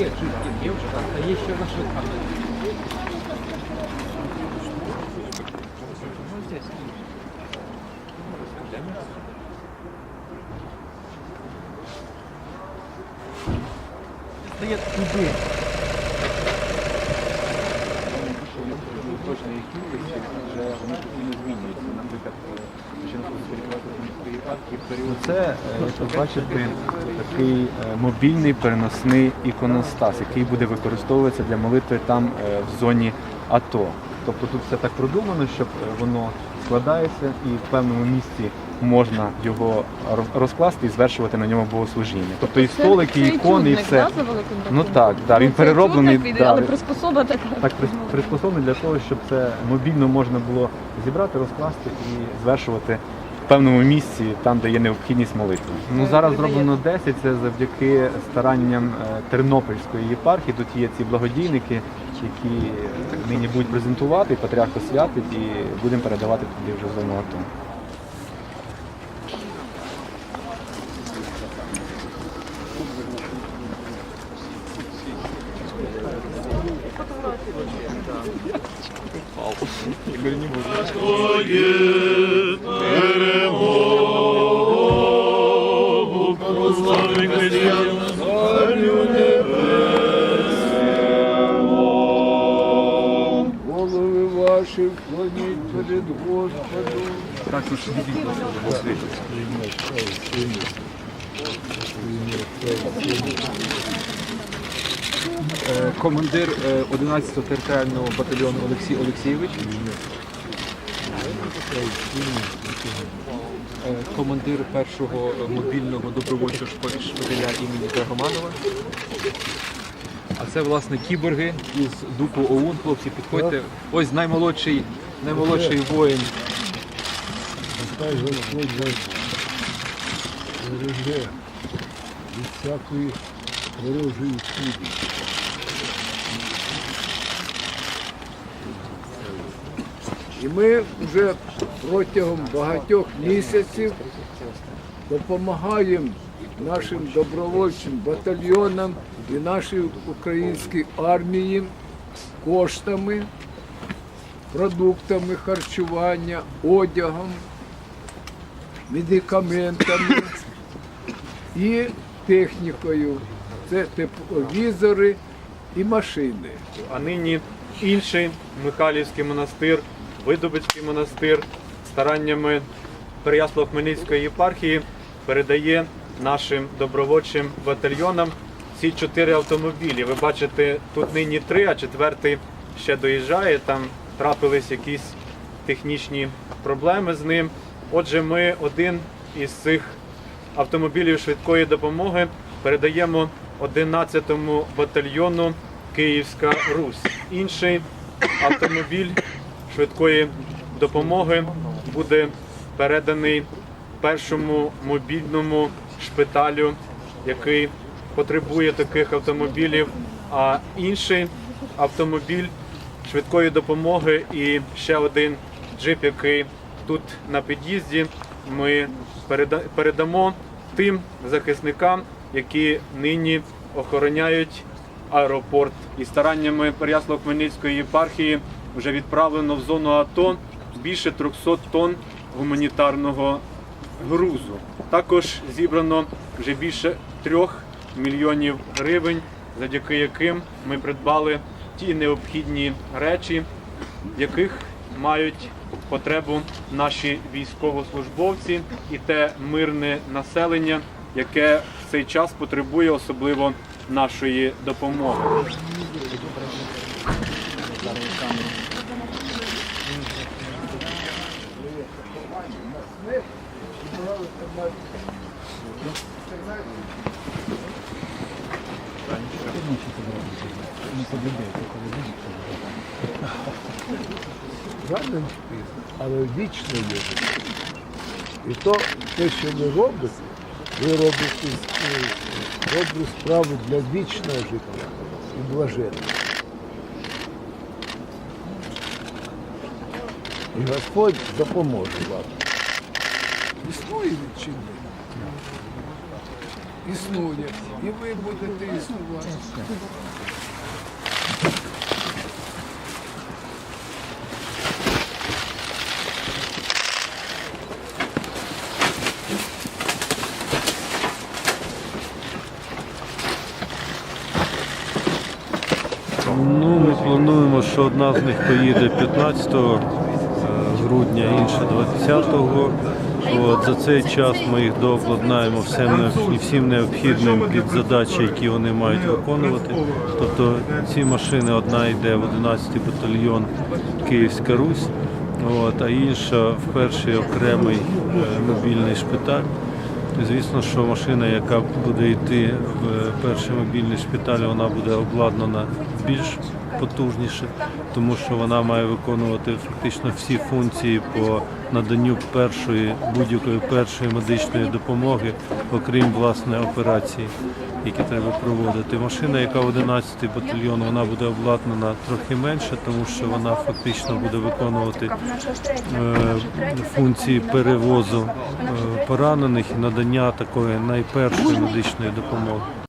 Є, чуть, є вже, а є ще ваша камера. Ну, здесь. Стоять туди. Точно їх кількість, вже вони Це, е, як ви бачите, такий е, мобільний переносний іконостас, який буде використовуватися для молитви там е, в зоні АТО. Тобто тут все так продумано, щоб е, воно складається і в певному місці можна його розкласти і звершувати на ньому богослужіння. Тобто і столики, і ікони, і все. Ну так, так, він перероблений. да, але приспособа така. так приспособлений для того, щоб це мобільно можна було зібрати, розкласти і звершувати певному місці, там, де є необхідність молитви. Ну зараз зроблено 10, це завдяки старанням е, Тернопільської єпархії. Тут є ці благодійники, які нині будуть презентувати, патріарх освятить і будемо передавати туди вже в зону АТО. Голови Так, ну що Е, командир е, 11-го територіального батальйону Олексій Олексійович. Е, Командир першого е, мобільного добровольчого шпиталя імені Драгоманова. Це власне кіборги із дупу ОУН. Хлопці, підходьте. Ось наймолодший, наймолодший воїн. Береже від всякої ворожої сили. І ми вже протягом багатьох місяців допомагаємо нашим добровольчим батальйонам і нашій українській армії коштами, продуктами харчування, одягом, медикаментами і технікою. Це тепловізори і машини. А нині інший Михайлівський монастир, Видобицький монастир стараннями Переяслав-Хмельницької єпархії передає нашим добровольчим батальйонам ці чотири автомобілі. Ви бачите, тут нині три, а четвертий ще доїжджає. Там трапились якісь технічні проблеми з ним. Отже, ми один із цих автомобілів швидкої допомоги передаємо 11-му батальйону Київська Русь. Інший автомобіль швидкої допомоги буде переданий першому мобільному шпиталю, який потребує таких автомобілів. А інший автомобіль швидкої допомоги і ще один джип, який тут на під'їзді, ми передамо тим захисникам, які нині охороняють аеропорт. І стараннями Переяслав-Хмельницької єпархії вже відправлено в зону АТО більше 300 тонн гуманітарного грузу. Також зібрано вже більше 3 мільйонів гривень, завдяки яким ми придбали ті необхідні речі, яких мають потребу наші військовослужбовці і те мирне населення, яке в цей час потребує особливо нашої допомоги. Жаден спис, але вічно є. І то те, що ви робите, ви робите е, добру справу для вічного життя і блаженного. І Господь допоможе вам. Існує відчинення. існує, і ви будете існувати. Ну, ми плануємо, що одна з них поїде 15 е, грудня, інша 20-го. От, за цей час ми їх дообладнаємо всім, всім необхідним під задачі, які вони мають виконувати. Тобто ці машини одна йде в 11-й батальйон Київська Русь, от, а інша в перший окремий е, мобільний шпиталь. Звісно, що машина, яка буде йти в перший мобільний шпиталь, вона буде обладнана більш потужніше, тому що вона має виконувати фактично всі функції по наданню першої будь-якої першої медичної допомоги, окрім власне операції, які треба проводити. Машина, яка в 11-й батальйон, вона буде обладнана трохи менше, тому що вона фактично буде виконувати е, функції перевозу е, поранених і надання такої найпершої медичної допомоги.